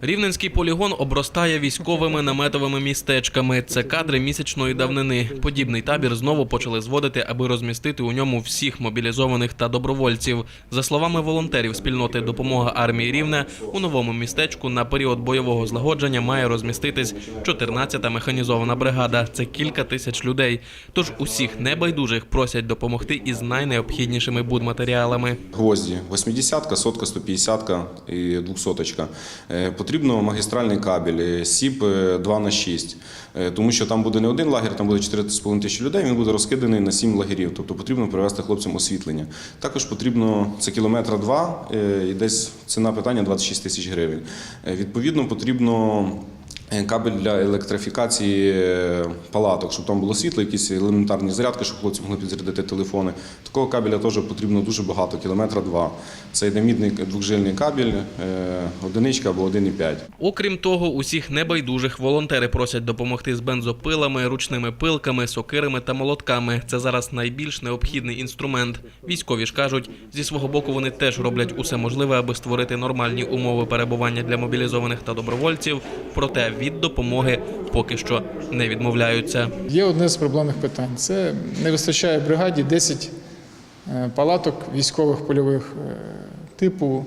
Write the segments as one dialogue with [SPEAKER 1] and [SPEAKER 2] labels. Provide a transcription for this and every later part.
[SPEAKER 1] Рівненський полігон обростає військовими наметовими містечками. Це кадри місячної давнини. Подібний табір знову почали зводити, аби розмістити у ньому всіх мобілізованих та добровольців. За словами волонтерів спільноти Допомога армії Рівне, у новому містечку на період бойового злагодження має розміститись 14-та механізована бригада. Це кілька тисяч людей. Тож усіх небайдужих просять допомогти із найнеобхіднішими будматеріалами.
[SPEAKER 2] Гвозді 80-ка, сотка, 150-ка і 200-ка. Е, Потрібно магістральний кабель, е, СІП 2 на 6 Е, тому що там буде не один лагер, там буде 4,5 тисячі людей, він буде розкиданий на 7 лагерів, тобто потрібно привезти хлопцям освітлення. Також потрібно, це кілометра два, е, і десь ціна питання 26 тисяч гривень. Е, Відповідно, потрібно е, кабель для електрифікації е, палаток, щоб там було світло, якісь елементарні зарядки, щоб хлопці могли підзарядити телефони. Такого кабеля теж потрібно дуже багато, кілометра два. Це йде мідний двохжильний кабель, е, одиничка або 1,5.
[SPEAKER 1] Окрім того, усіх небайдужих волонтери просять допомогти з бензопилами, ручними пилками, сокирами та молотками. Це зараз найбільш необхідний інструмент. Військові ж кажуть, зі свого боку вони теж роблять усе можливе, аби створити нормальні умови перебування для мобілізованих та добровольців. Проте від допомоги поки що не відмовляються.
[SPEAKER 3] Є одне з проблемних питань. Це не вистачає бригаді 10 е, палаток військових польових е, типу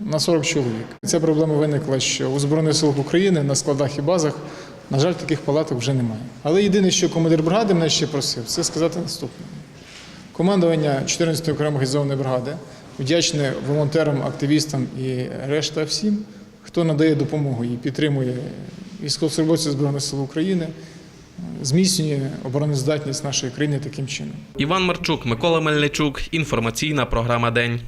[SPEAKER 3] на 40 чоловік. Ця проблема виникла, що у Збройних силах України на складах і базах, на жаль, таких палаток вже немає. Але єдине, що командир бригади мене ще просив, це сказати наступне. Командування 14-ї окремої організованої бригади вдячне волонтерам, активістам і решта всім, хто надає допомогу і підтримує військовослужбовців Збройних сил України, зміцнює обороноздатність нашої країни таким чином.
[SPEAKER 1] Іван Марчук, Микола Мельничук. Інформаційна програма День.